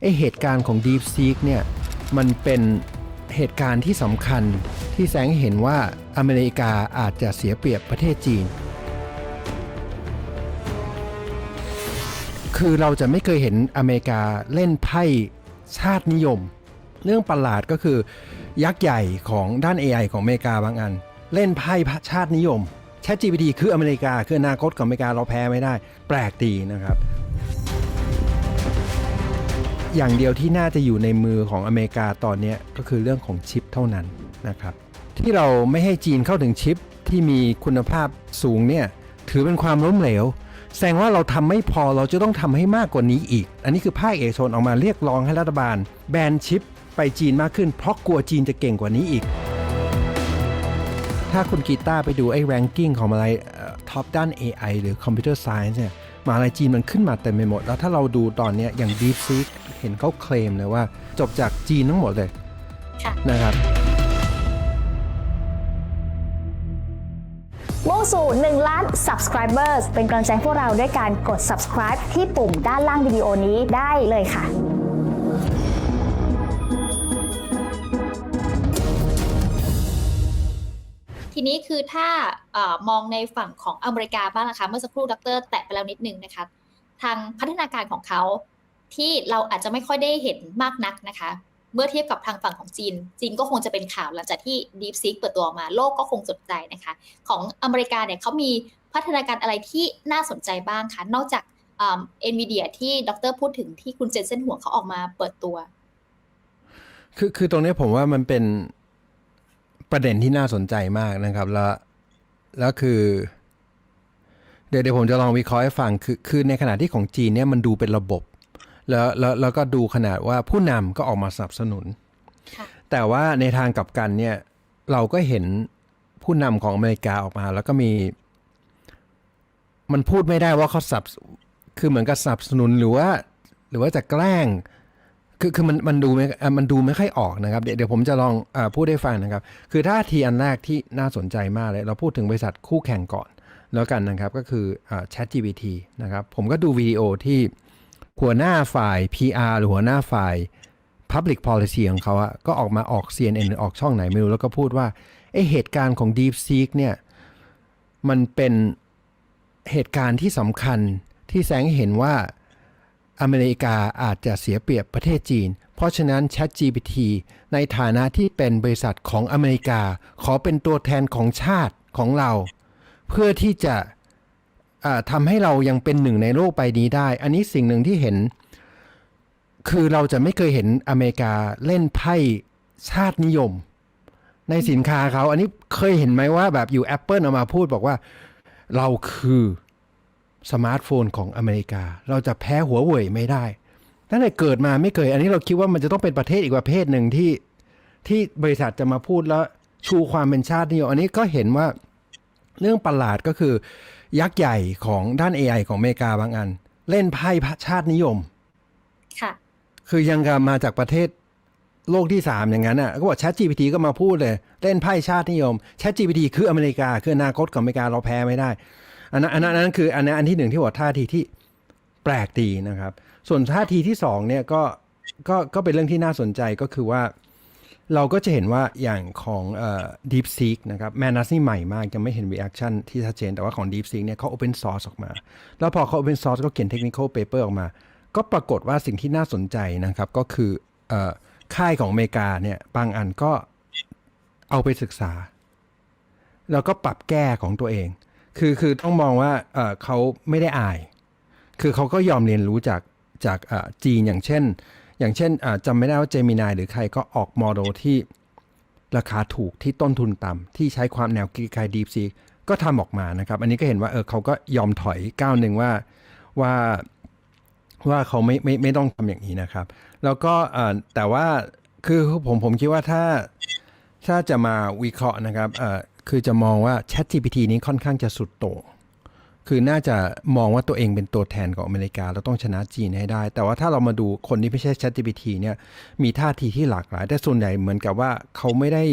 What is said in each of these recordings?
ไอเหตุการณ์ของ DeepSeek เนี่ยมันเป็นเหตุการณ์ที่สำคัญที่แสงเห็นว่าอเมริกาอาจจะเสียเปรียบประเทศจีน คือเราจะไม่เคยเห็นอเมริกาเล่นไพ่ชาตินิยม เรื่องประหลาดก็คือยักษ์ใหญ่ของด้าน AI ของอเมริกาบางอัน เล่นไพ่ชาตินิยม ChatGPT คืออเมริกาคืออนาคตของอเมริกาเราแพ้ไม่ได้ แปลกดีนะครับ อย่างเดียวที่น่าจะอยู่ในมือของอเมริกาตอนนี้ก็คือเรื่องของชิปเท่านั้นนะครับ ที่เราไม่ให้จีนเข้าถึงชิปที่มีคุณภาพสูงเนี่ยถือเป็นความล้มเหลว แสดงว่าเราทำไม่พอเราจะต้องทำให้มากกว่านี้อีก อันนี้คือภาคเอกชนออกมาเรียกร้องให้รัฐบาล แบนชิปไปจีนมากขึ้น เพราะกลัวจีนจะเก่งกว่านี้อีก ถ้าคุณกีตาร์ไปดูไอ้ ranking ของอะไรท็อปด้าน AI หรือ Computer Science เนี่ยมหาลัยจีนมันขึ้นมาเต็มไปหมด แล้วถ้าเราดูตอนนี้อย่าง DeepSeek เห็นเขาเคลมเลยว่าจบจากจีนทั้งหมดเลยค่ะนะครับมุ่งสู่1ล้าน subscribers เป็นกำลังใจให้พวกเราด้วยการกด subscribe ที่ปุ่มด้านล่างวิดีโอนี้ได้เลยค่ะทีนี้คือถ้าเออมองในฝั่งของอเมริกาบ้างนะคะ เมื่อสักครู่ดร แตะไปแล้วนิดนึงนะคะ ทางพัฒนาการของเขา ที่เราอาจจะไม่ค่อยได้เห็นมากนักนะคะ เมื่อเทียบกับทางฝั่งของจีน จีนก็คงจะเป็นข่าวหลังจากที่ DeepSeek เปิดตัวออกมาโลกก็คงสนใจนะคะ ของอเมริกาเนี่ยเขามีพัฒนาการอะไรที่น่าสนใจบ้างคะนอกจากเอ็นวีเดียที่ดรพูดถึงที่คุณเจนเซนหัวเขาออกมาเปิดตัว คือคือตรงนี้ผมว่ามันเป็นประเด็นที่น่าสนใจมากนะครับ แล้วแล้วคือ เดี๋ยวเดี๋ยวผมจะลองวิเคราะห์ให้ฟังคือคือในขณะที่ของจีนเนี่ยมันดูเป็นระบบ แล้วแล้วแล้วก็ดูขนาดว่าผู้นำก็ออกมาสนับสนุนค่ะแต่ว่าในทางกลับกันเนี่ยเราก็เห็นผู้นำของอเมริกาออกมา แล้วก็มี มันพูดไม่ได้ว่าเขาสนับคือเหมือนกับสนับสนุนหรือว่า หรือว่าจะแกล้ง คือคือมันมันดูไม่อะมันดูไม่ค่อยออกนะครับ เดี๋ยวเดี๋ยวผมจะลองอาพูดให้ฟังนะครับ คือท่าทีอันแรกที่น่าสนใจมากเลย เราพูดถึงบริษัทคู่แข่งก่อนแล้วกันนะครับ ก็คืออ่า ChatGPT นะครับ ผมก็ดูวิดีโอที่ หัวหน้าฝ่าย PR หรือหัวหน้าฝ่าย Public Policy ของเขาอะก็ออกมาออก CNN ออกช่องไหนไม่รู้ แล้วก็พูดว่าไอเหตุการณ์ของ DeepSeek เนี่ย มันเป็นเหตุการณ์ที่สำคัญที่แสงเห็นว่าอเมริกาอาจจะเสียเปรียบประเทศจีน เพราะฉะนั้น ChatGPT ในฐานะที่เป็นบริษัทของอเมริกา ขอเป็นตัวแทนของชาติของเรา เพื่อที่จะ ทำให้เรายังเป็นหนึ่งในโลกใบนี้ได้ อันนี้สิ่งหนึ่งที่เห็น คือเราจะไม่เคยเห็นอเมริกาเล่นไพ่ชาตินิยม ในสินค้าเขา อันนี้เคยเห็นไหมว่าแบบอยู่ Apple ออกมาพูดบอกว่า เราคือสมาร์ทโฟนของอเมริกา เราจะแพ้หัวเว่ยไม่ได้ตั้งแต่เกิดมาไม่เคย อันนี้เราคิดว่ามันจะต้องเป็นประเทศอีกประเภทหนึ่งที่ที่บริษัทจะมาพูดแล้วชูความเป็นชาตินิยม อันนี้ก็เห็นว่า เรื่องประหลาดก็คือ ยักษ์ใหญ่ของด้าน AI ของอเมริกาบางอัน เล่นไพ่ชาตินิยม ค่ะ คือยังกับมาจากประเทศโลกที่สามอย่างนั้นอะก็บอก ChatGPT ก็มาพูดเลย เล่นไพ่ชาตินิยม ChatGPT คืออเมริกา คืออนาคตของอเมริกาเราแพ้ไม่ได้ อันนั้นอันนั้นอันนั้นคืออันนั้นอันที่หนึ่งที่บอกท่าทีที่แปลกดีนะครับ ส่วนท่าทีที่สองเนี่ยก็ก็ก็เป็นเรื่องที่น่าสนใจก็คือว่า เราก็จะเห็นว่าอย่างของเอ่อ DeepSeek นะครับ Manus นี่ใหม่มาก ยังไม่เห็น reaction ที่ชัดเจน แต่ว่าของ DeepSeek เนี่ยเขา open source ออกมา แล้วพอเขา open source ก็เขียน technical paper ออกมา ก็ปรากฏว่าสิ่งที่น่าสนใจนะครับ ก็คือเอ่อค่ายของอเมริกาเนี่ยบางอันก็เอาไปศึกษา แล้วก็ปรับแก้ของตัวเอง คือคือต้องมองว่าเอ่อเขาไม่ได้อาย คือเขาก็ยอมเรียนรู้จากจากจีนอย่างเช่น อย่างเช่นจำไม่ได้ว่าเจมินายหรือใครก็ออกโมเดลที่ราคาถูกที่ต้นทุนต่ำที่ใช้ความแนวคิดคล้ายดีฟซีก็ทำออกมานะครับ อันนี้ก็เห็นว่าเออเขาก็ยอมถอยก้าวหนึ่งว่าว่าว่าเขาไม่ไม่ไม่ต้องทำอย่างนี้นะครับ แล้วก็แต่ว่าคือผมผมคิดว่าถ้าถ้าจะมาวิเคราะห์นะครับคือจะมองว่า ChatGPT นี้ค่อนข้างจะสุดโต่ง คือน่าจะมองว่าตัวเองเป็นตัวแทนของอเมริกา แล้วต้องชนะจีนให้ได้ แต่ว่าถ้าเรามาดูคนที่ไม่ใช่ ChatGPT เนี่ยมีท่าทีที่หลากหลาย แต่ส่วนใหญ่เหมือนกับว่าเขาไม่ได้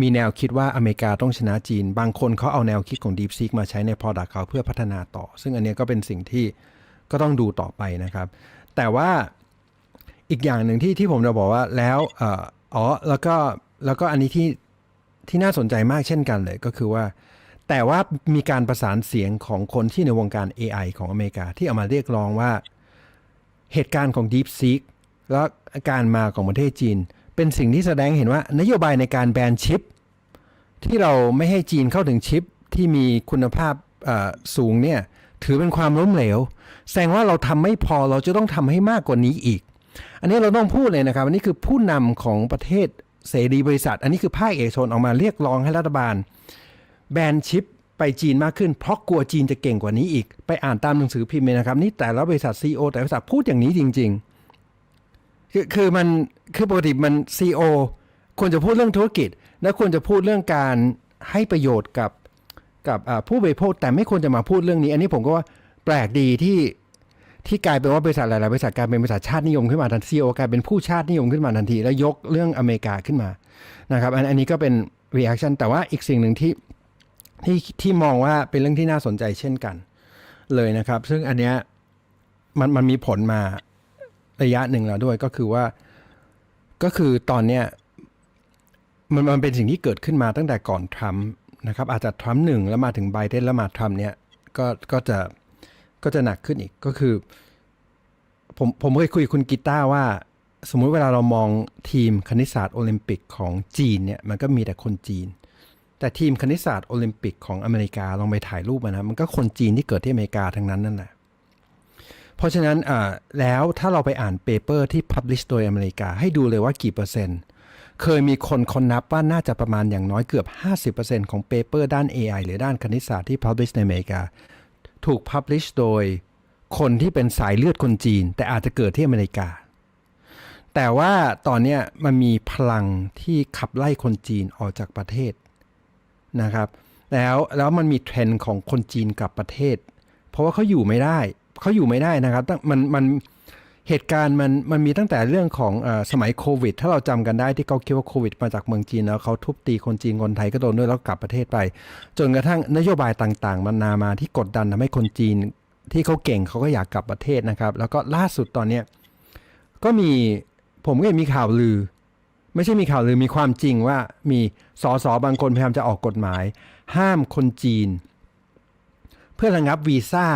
มีแนวคิดว่าอเมริกาต้องชนะจีน บางคนเขาเอาแนวคิดของ DeepSeek มาใช้ใน Product เขาเพื่อพัฒนาต่อ ซึ่งอันนี้ก็เป็นสิ่งที่ก็ต้องดูต่อไปนะครับ แต่ว่าอีกอย่างหนึ่งที่ที่ผมจะบอกว่าแล้วเอ่ออ๋อแล้วก็แล้วก็อันนี้ที่ที่น่าสนใจมากเช่นกันเลยก็คือว่า แต่ว่ามีการประสานเสียงของคนที่ในวงการ AI ของอเมริกาที่เอามาเรียกร้องว่า เหตุการณ์ของ DeepSeek และการมาของประเทศจีน เป็นสิ่งที่แสดงเห็นว่านโยบายในการแบนชิป ที่เราไม่ให้จีนเข้าถึงชิปที่มีคุณภาพสูงเนี่ยถือเป็นความล้มเหลว แสดงว่าเราทำไม่พอเราจะต้องทำให้มากกว่านี้อีก อันนี้เราต้องพูดเลยนะครับ อันนี้คือผู้นำของประเทศเสรีบริษัท อันนี้คือภาคเอกชนออกมาเรียกร้องให้รัฐบาล แบนชิปไปจีนมากขึ้น เพราะกลัวจีนจะเก่งกว่านี้อีก ไปอ่านตามหนังสือพิมพ์เลยนะครับ นี่แต่ละบริษัทซีอแต่บริษัทพูดอย่างนี้จริง ๆ คือคือมันคือปกติมันซีอควรจะพูดเรื่องธุรกิจ และควรจะพูดเรื่องการให้ประโยชน์กับกับผู้บริโภคแต่ไม่ควรจะมาพูดเรื่องนี้ อันนี้ผมก็ว่าแปลกดีที่ที่กลายเป็นว่าบริษัทหลายๆบริษัทกลายเป็นบริษัทชาตินิยมขึ้นมาทันทีซีอกลายเป็นผู้ชาตินิยมขึ้นมาทันที แล้วยกเรื่องอเมริกาขึ้นมานะครับ อันอันนี้ก็เป็น reaction แต่ว่าอีกสิ่งหนึ่งที่ ที่ที่มองว่าเป็นเรื่องที่น่าสนใจเช่นกัน เลยนะครับ ซึ่งอันเนี้ยมันมันมีผลมาระยะหนึ่งแล้วด้วยก็คือว่าก็คือตอนเนี้ยมันมันเป็นสิ่งที่เกิดขึ้นมาตั้งแต่ก่อนทรัมป์นะครับ อาจจะทรัมป์หนึ่งแล้วมาถึงไบเดนแล้วมาทรัมป์เนี่ยก็ก็จะก็จะหนักขึ้นอีกก็คือ ผมผมเคยคุยกับคุณกีตาร์ว่า สมมุติเวลาเรามองทีมคณิตศาสตร์โอลิมปิกของจีนเนี่ยมันก็มีแต่คนจีน แต่ทีมคณิตศาสตร์โอลิมปิกของอเมริกาลองไปถ่ายรูปมานะ มันก็คนจีนที่เกิดที่อเมริกาทั้งนั้นนั่นแหละ เพราะฉะนั้นแล้วถ้าเราไปอ่านเปเปอร์ที่ publish โดยอเมริกาให้ดูเลยว่ากี่เปอร์เซ็นต์ เคยมีคนคนนับว่าน่าจะประมาณอย่างน้อยเกือบ 50%ของเปเปอร์ด้าน AI หรือด้านคณิตศาสตร์ที่ publish ในอเมริกา ถูก publish โดยคนที่เป็นสายเลือดคนจีน แต่อาจจะเกิดที่อเมริกา แต่ว่าตอนนี้มันมีพลังที่ขับไล่คนจีนออกจากประเทศ นะครับแล้วแล้วมันมีเทรนด์ของคนจีนกลับประเทศ เพราะว่าเขาอยู่ไม่ได้เขาอยู่ไม่ได้นะครับมันมันเหตุการณ์มันมันมีตั้งแต่เรื่องของอสมัยโควิด ถ้าเราจำกันได้ที่เขาคิดว่าโควิดมาจากเมืองจีนแล้วเขาทุบตีคนจีนคนไทยก็โดนด้วยแล้วกลับประเทศไป จนกระทั่งนโยบายต่างๆ มันนามาที่กดดันทำให้คนจีนที่เขาเก่งเขาก็อยากกลับประเทศนะครับ แล้วก็ล่าสุดตอนเนี้ยก็มีผมก็มีข่าวลือ ไม่ใช่มีข่าวลือมีความจริงว่ามีสสบางคนพยายามจะออกกฎหมาย ห้ามคนจีน เพื่อระงับวีซ่า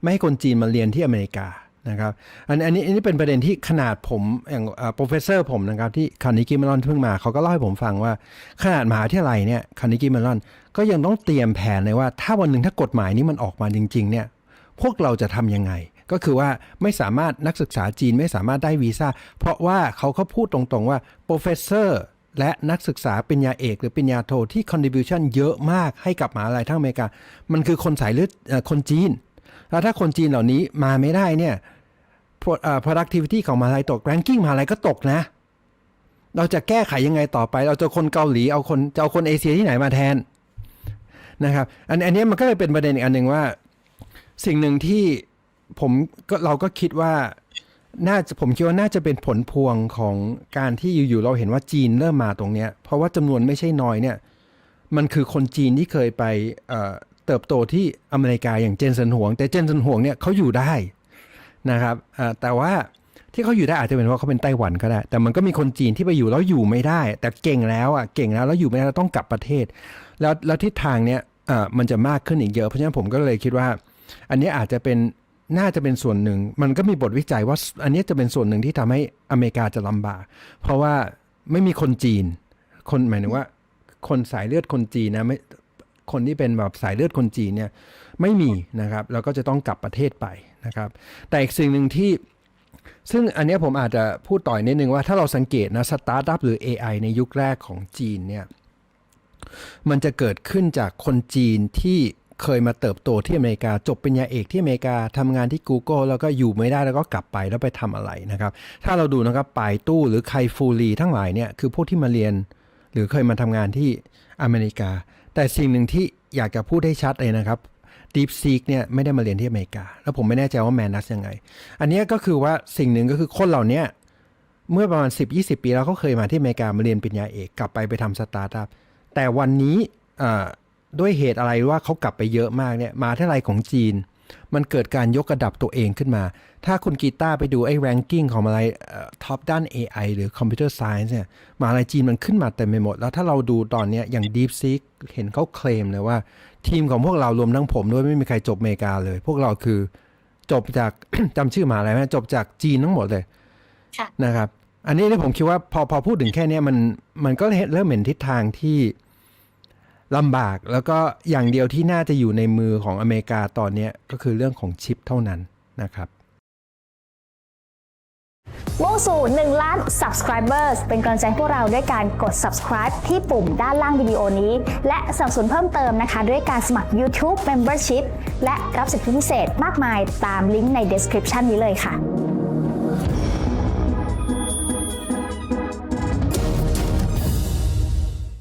ไม่ให้คนจีนมาเรียนที่อเมริกานะครับอันอันนี้อันนี้เป็นประเด็นที่ขนาดผมอย่างโปรเฟสเซอร์ผมนะครับที่คานิกิเมลอนเพิ่งมาเขาก็เล่าให้ผมฟังว่า ขนาดมหาวิทยาลัยเนี่ยคานิกิเมลอนก็ยังต้องเตรียมแผนเลยว่า ถ้าวันหนึ่งถ้ากฎหมายนี้มันออกมาจริง ๆ เนี่ย พวกเราจะทำยังไง ก็คือว่าไม่สามารถนักศึกษาจีนไม่สามารถได้วีซ่าเพราะว่าเขาเขาพูดตรงๆว่าโปรเฟสเซอร์และนักศึกษาปริญญาเอกหรือปริญญาโทที่ contribution เยอะมากให้กับมหาลัยทั้งอเมริกา มันคือคนสายเลือดคนจีน แล้วถ้าคนจีนเหล่านี้มาไม่ได้เนี่ย productivity ของมหาลัยตก ranking มหาลัยก็ตกนะ เราจะแก้ไขยังไงต่อไป เราจะคนเกาหลีเอาคนจะเอาคนเอเชียที่ไหนมาแทนนะครับ อันอันนี้มันก็เลยเป็นประเด็นอีกอันหนึ่งว่า สิ่งหนึ่งที่ ผมก็เราก็คิดว่าน่าจะผมคิดว่าน่าจะเป็นผลพวงของการที่อยู่ๆเราเห็นว่าจีนเริ่มมาตรงเนี้ย เพราะว่าจำนวนไม่ใช่น้อยเนี่ย มันคือคนจีนที่เคยไปเเติบโตที่อเมริกาอย่างเจนเซนหวง แต่เจนเซนหวงเนี่ยเขาอยู่ได้นะครับแต่ว่าที่เขาอยู่ได้อาจจะเป็นเพราะเขาเป็นไต้หวันก็ได้ แต่มันก็มีคนจีนที่ไปอยู่แล้วอยู่ไม่ได้ แต่เก่งแล้วอะเก่งแล้วแล้วอยู่ไม่ได้แล้วต้องกลับประเทศ แล้วแล้วทิศทางเนี้ยมันจะมากขึ้นอีกเยอะเพราะฉะนั้นผมก็เลยคิดว่า อันนี้อาจจะเป็น น่าจะเป็นส่วนหนึ่ง มันก็มีบทวิจัยว่าอันนี้จะเป็นส่วนหนึ่งที่ทำให้อเมริกาจะลำบาก เพราะว่าไม่มีคนจีน คนหมายถึงว่า คนสายเลือดคนจีนนะไม่คนที่เป็นแบบสายเลือดคนจีนเนี่ยไม่มีนะครับ แล้วก็จะต้องกลับประเทศไปนะครับ แต่อีกสิ่งหนึ่งที่ซึ่งอันนี้ผมอาจจะพูดต่อยนิดนึงว่าถ้าเราสังเกตนะสตาร์ทอัพหรือ AI ในยุคแรกของจีนเนี่ยมันจะเกิดขึ้นจากคนจีนที่ เคยมาเติบโตที่อเมริกา จบปริญญาเอกที่อเมริกาทำงานที่ Google แล้วก็อยู่ไม่ได้แล้วก็กลับไปแล้วไปทำอะไรนะครับ ถ้าเราดูนะครับปายตู้หรือไคฟูรีทั้งหลายเนี่ยคือพวกที่มาเรียน หรือเคยมาทำงานที่อเมริกา แต่สิ่งหนึ่งที่อยากจะพูดให้ชัดเลยนะครับ DeepSeek เนี่ยไม่ได้มาเรียนที่อเมริกา แล้วผมไม่แน่ใจว่าแมนนัสยังไง อันนี้ก็คือว่าสิ่งหนึ่งก็คือคนเหล่านี้เมื่อประมาณ 10-20 ปีแล้วเขาเคยมาที่อเมริกามาเรียนปริญญาเอกกลับไปไปทำสตาร์ทอัพแต่วันนี้ ด้วยเหตุอะไรว่าเขากลับไปเยอะมากเนี่ยมาที่ไรของจีน มันเกิดการยกระดับตัวเองขึ้นมา ถ้าคุณกีตาร์ไปดูไอ้ ranking ของอะไรท็อปด้าน AI หรือ Computer Science เนี่ยมหาลัยจีนมันขึ้นมาเต็มไปหมด แล้วถ้าเราดูตอนเนี้ยอย่าง DeepSeek เห็นเขาเคลมเลยว่า ทีมของพวกเรารวมทั้งผมด้วยไม่มีใครจบอเมริกาเลย พวกเราคือจบจากจำชื่อมหาลัยไหมจบจากจีนทั้งหมดเลยค่ะนะครับ อันนี้ที่ผมคิดว่าพอพอพูดถึงแค่เนี้ยมันมันก็เริ่มเห็นทิศทางที่ ลำบากแล้วก็อย่างเดียวที่น่าจะอยู่ในมือของอเมริกาตอนนี้ก็คือเรื่องของชิปเท่านั้นนะครับมุ่งสู่ 1 ล้าน subscribers เป็นกำลังใจพวกเราด้วยการกด subscribe ที่ปุ่มด้านล่างวิดีโอนี้ และสับสนเพิ่มเติมนะคะ ด้วยการสมัคร YouTube Membership และรับสิทธิพิเศษมากมายตามลิงก์ใน description นี้เลยค่ะ